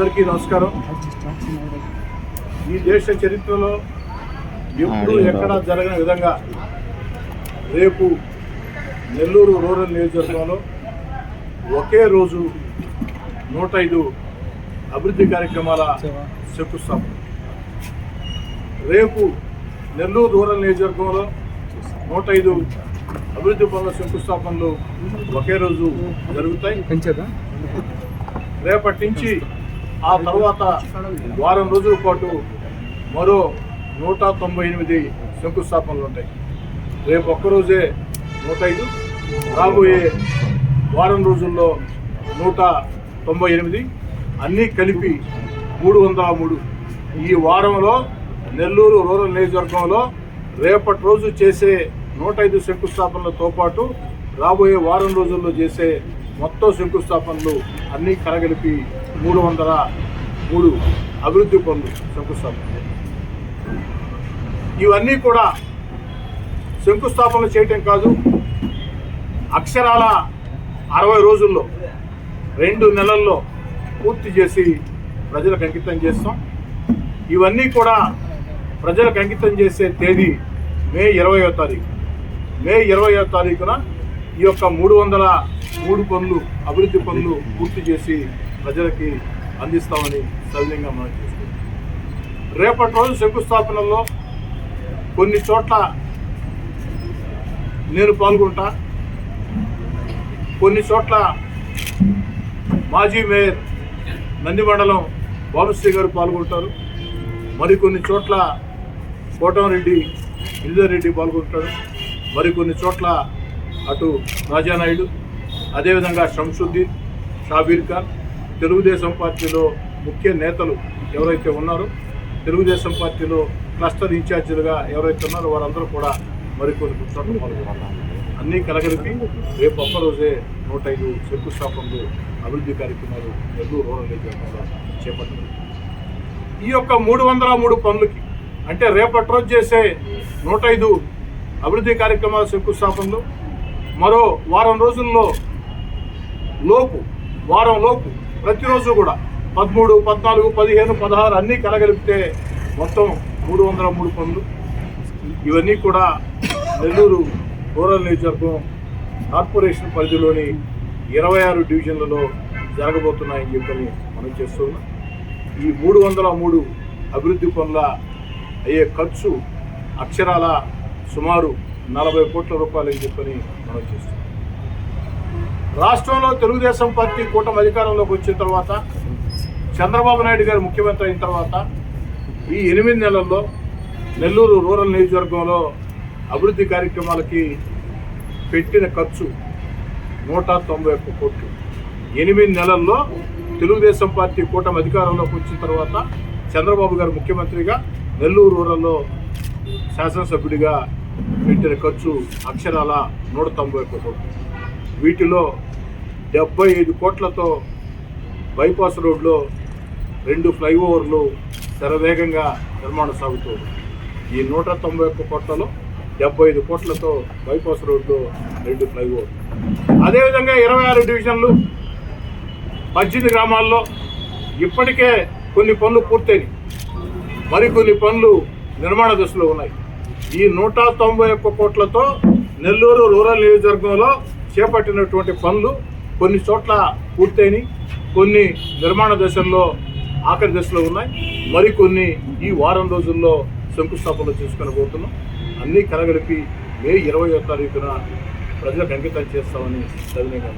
అందరికీ నమస్కారం. ఈ దేశ చరిత్రలో ఎప్పుడు ఎక్కడ జరగని విధంగా రేపు నెల్లూరు రూరల్ నియోజకవర్గంలో ఒకే రోజు నూట ఐదు అభివృద్ధి కార్యక్రమాల శంకుస్థాపన రేపు నెల్లూరు రూరల్ నియోజకవర్గంలో నూట ఐదు అభివృద్ధి పనుల శంకుస్థాపనలు ఒకే రోజు జరుగుతాయి. రేపటి నుంచి ఆ తర్వాత వారం రోజుల పాటు మరో నూట తొంభై ఎనిమిది శంకుస్థాపనలు ఉంటాయి. రేపు ఒక్కరోజే నూట ఐదు. రాబోయే వారం రోజుల్లో నూట తొంభై ఎనిమిది. అన్నీ కలిపి మూడు వందల మూడు. ఈ వారంలో నెల్లూరు రూరల్ నియోజకవర్గంలో రేపటి రోజు చేసే నూట ఐదు శంకుస్థాపనలతో పాటు రాబోయే వారం రోజుల్లో చేసే మొత్తం శంకుస్థాపనలు అన్నీ కలగలిపి మూడు వందల మూడు అభివృద్ధి పనులు శంకుస్థాపన. ఇవన్నీ కూడా శంకుస్థాపన చేయటం కాదు అక్షరాల అరవై రోజుల్లో రెండు నెలల్లో పూర్తి చేసి ప్రజలకు అంకితం చేస్తాం. ఇవన్నీ కూడా ప్రజలకు అంకితం చేసే తేదీ మే ఇరవయో తారీఖు. మే ఇరవయో తారీఖున ఈ యొక్క మూడు వందల మూడు పనులు అభివృద్ధి పనులు పూర్తి చేసి ప్రజలకి అందిస్తామని సవినయంగా మనం చేసుకుంటాం రేపటి రోజు శంకుస్థాపనలో కొన్ని చోట్ల నేను పాల్గొంటా. కొన్ని చోట్ల మాజీ మేయర్ నందిమండలం వామశ్రీ గారు పాల్గొంటారు. మరికొన్ని చోట్ల కోటమరెడ్డి గిరిధర్ రెడ్డి పాల్గొంటాడు మరికొన్ని చోట్ల అటు రాజానాయుడు అదేవిధంగా షంసుద్దీన్ షాబీర్ ఖాన్ తెలుగుదేశం పార్టీలో ముఖ్య నేతలు ఎవరైతే ఉన్నారో తెలుగుదేశం పార్టీలో క్లస్టర్ ఇన్ఛార్జీలుగా ఎవరైతే ఉన్నారో వారందరూ కూడా మరికొన్ని పుస్తకాలు పాల్గొన్నారు అన్నీ కలగలిపి రేపు ఒక్కరోజే నూట ఐదు శంకుస్థాపనలు అభివృద్ధి కార్యక్రమాలు నెల్లూరు రూరల్ నియోజకవర్గంలో చేపట్టారు ఈ యొక్క మూడు వందల మూడు పనులకి అంటే రేపటి రోజు చేసే నూట ఐదు అభివృద్ధి కార్యక్రమాల శంకుస్థాపనలు మరో వారం రోజుల్లో లోపు వారంలోపు ప్రతిరోజు కూడా పదమూడు పద్నాలుగు పదిహేను పదహారు అన్నీ కలగలిపితే మొత్తం మూడు వందల మూడు పనులు. ఇవన్నీ కూడా నెల్లూరు రూరల్ నియోజకవర్గం కార్పొరేషన్ పరిధిలోని ఇరవై ఆరు డివిజన్లలో జరగబోతున్నాయని చెప్పని మనం చేస్తున్నాం. ఈ మూడు వందల మూడు అభివృద్ధి పనుల అయ్యే ఖర్చు అక్షరాల సుమారు నలభై కోట్ల రూపాయలు అని చెప్పని మనం చేస్తున్నాం. రాష్ట్రంలో తెలుగుదేశం పార్టీ కూటమి అధికారంలోకి వచ్చిన తర్వాత చంద్రబాబు నాయుడు గారు ముఖ్యమంత్రి అయిన తర్వాత ఈ ఎనిమిది నెలల్లో నెల్లూరు రూరల్ నియోజకవర్గంలో అభివృద్ధి కార్యక్రమాలకి పెట్టిన ఖర్చు నూట తొంభై ఒక్క కోట్లు. ఎనిమిది నెలల్లో తెలుగుదేశం పార్టీ కూటమి అధికారంలోకి వచ్చిన తర్వాత చంద్రబాబు గారు ముఖ్యమంత్రిగా నెల్లూరు రూరల్లో శాసనసభ్యుడిగా పెట్టిన ఖర్చు అక్షరాల నూట తొంభై ఒక్క కోట్లు. వీటిలో డెబ్బై ఐదు కోట్లతో బైపాస్ రోడ్లో రెండు ఫ్లైఓవర్లు శరవేగంగా నిర్మాణం సాగుతుంది. ఈ నూట తొంభై ఒక్క కోట్లలో డెబ్బై ఐదు కోట్లతో బైపాస్ రోడ్డు రెండు ఫ్లైఓవర్ అదేవిధంగా ఇరవై ఆరు డివిజన్లు పద్దెనిమిది గ్రామాల్లో ఇప్పటికే కొన్ని పనులు పూర్తయినాయి. మరికొన్ని పనులు నిర్మాణ దశలో ఉన్నాయి. ఈ నూట తొంభై ఒక్క కోట్లతో నెల్లూరు రూరల్ నియోజకవర్గంలో చేపట్టినటువంటి పనులు కొన్ని చోట్ల పూర్తయినాయి. కొన్ని నిర్మాణ దశల్లో ఆఖరి దశలో ఉన్నాయి. మరికొన్ని ఈ వారం రోజుల్లో శంకుస్థాపనలు చేసుకొని పోతున్నాం అన్నీ కలగలిపి మే ఇరవయో తారీఖున ప్రజలకు అంకితం చేస్తామని సవినయంగా